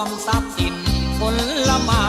วมทรัพย์สินผลละมา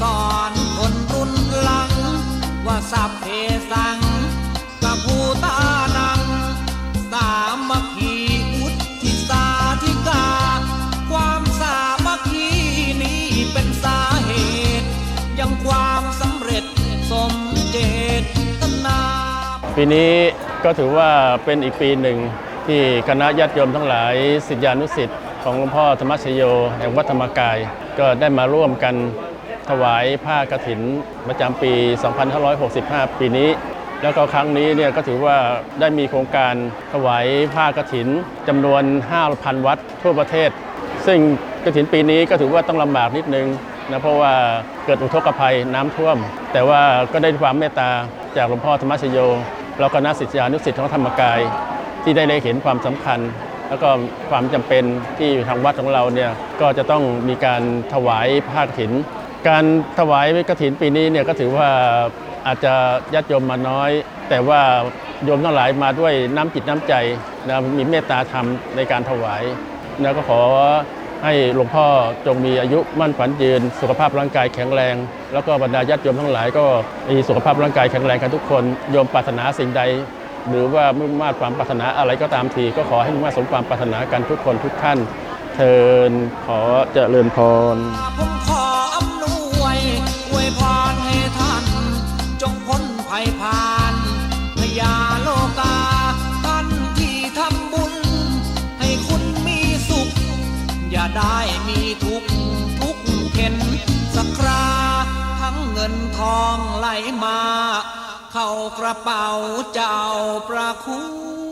สอนคนรุ่นหลัง ว่าสัพเพสังกับภูตานัง สามัคคีอุทิสาธิกา ความสามัคคีนี้เป็นสาเหตุ ยังความสำเร็จสมเจตนา ปีนี้ก็ถือว่าเป็นอีกปีหนึ่งที่คณะญาติโยมทั้งหลายศิษยานุศิษย์ของหลวงพ่อธรรมชโยแห่งวัดธรรมกาย ก็ได้มาร่วมกัน ถวายผ้ากฐินประจำปี 2565 ปีนี้ แล้วก็ครั้งนี้เนี่ยก็ถือว่าได้มีโครงการถวายผ้ากฐินจำนวน 5,000 วัดทั่วประเทศ ซึ่งกฐินปีนี้ก็ถือว่าต้องลำบากนิดนึงนะเพราะว่าเกิดอุทกภัยน้ำท่วม แต่ว่าก็ได้ความเมตตาจากหลวงพ่อธรรมชโยแล้วก็นักศิษยานุศิษย์ของธรรมกาย ที่ได้ได้เห็นความสำคัญแล้วก็ความจำเป็นที่ทางวัดของเราเนี่ยก็จะต้องมีการถวายผ้ากฐิน การถวายกฐินปีนี้เนี่ยก็ถือว่าอาจจะญาติโยมมาน้อย แต่ว่าโยมทั้งหลายมาด้วยน้ำจิตน้ำใจนะมีเมตตาธรรมในการถวายนะก็ขอให้หลวงพ่อจงมีอายุมั่นขวัญยืน สุขภาพร่างกายแข็งแรง แล้วก็บรรดาญาติโยมทั้งหลายก็มีสุขภาพร่างกายแข็งแรงกันทุกคนโยมปรารถนาสิ่งใด หรือว่ามุ่งมา่ความปรารถนาอะไรก็ตามที ก็ขอให้มุ่งมา่สมความปรารถนากันทุกคนทุกท่านเทินขอเจริญพร ทุกทุกเข็นสักครา ทั้งเงินทองไหลมา เข้ากระเป๋าเจ้าประคุณ